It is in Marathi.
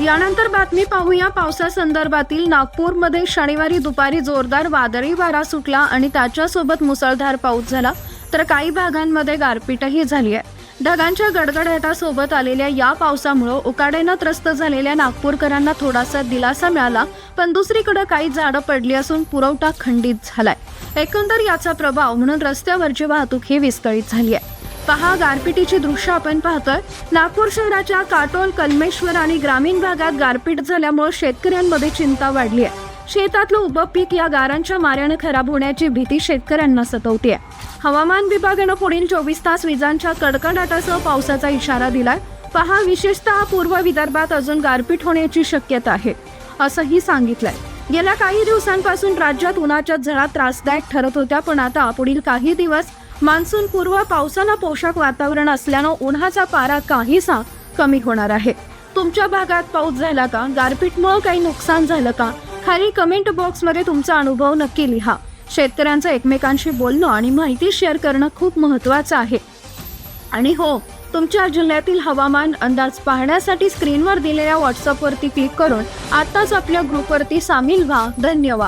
यानंतर बातमी पाहूया. पावसासंदर्भातील नागपूरमध्ये शनिवारी दुपारी जोरदार वादळी वारा सुटला आणि त्याच्यासोबत मुसळधार पाऊस झाला. तर काही भागांमध्ये गारपीटही झाली आहे. ढगांच्या गडगडाटासोबत आलेल्या या पावसामुळं उकाड्यानं त्रस्त झालेल्या नागपूरकरांना थोडासा दिलासा मिळाला पण दुसरीकडे काही झाडं पडली असून पुरवठा खंडित झालाय. एकंदर याचा प्रभाव म्हणून रस्त्यावरची वाहतूक ही विस्कळीत झाली आहे. पहा गारपिटीची दृश्य आपण पाहतोय. नागपूर शहराच्या काटोल कलमेश्वर आणि ग्रामीण भागात गारपीट झाल्यामुळे शेतकऱ्यांमध्ये चिंता वाढली आहे. शेतातलं उभं पीक या गारांच्या माऱ्यानं खराब होण्याची भीती शेतकऱ्यांना सतवते हवामान विभागानं पुढील चोवीस तास विजांच्या कडकडाटासह पावसाचा इशारा दिलाय. पहा विशेषतः पूर्व विदर्भात अजून गारपीट होण्याची शक्यता आहे असंही सांगितलंय. गेल्या काही दिवसांपासून राज्यात उन्हाच्या झळा त्रासदायक ठरत होत्या पण आता पुढील काही दिवस मान्सून पूर्व पावसानं पोषक वातावरण असल्यानं उन्हाचा पारा काहीसा कमी होणार आहे. तुमच्या भागात पाऊस झाला का? गारपीटमुळे काही नुकसान झालं का? खाली कमेंट बॉक्समध्ये तुमचा अनुभव नक्की लिहा. शेतकऱ्यांचं एकमेकांशी बोलणं आणि माहिती शेअर करणं खूप महत्त्वाचं आहे. आणि हो तुमच्या जिल्ह्यातील हवामान अंदाज पाहण्यासाठी स्क्रीनवर दिलेल्या व्हॉट्सअपवरती क्लिक करून आताच आपल्या ग्रुपवरती सामील व्हा. धन्यवाद.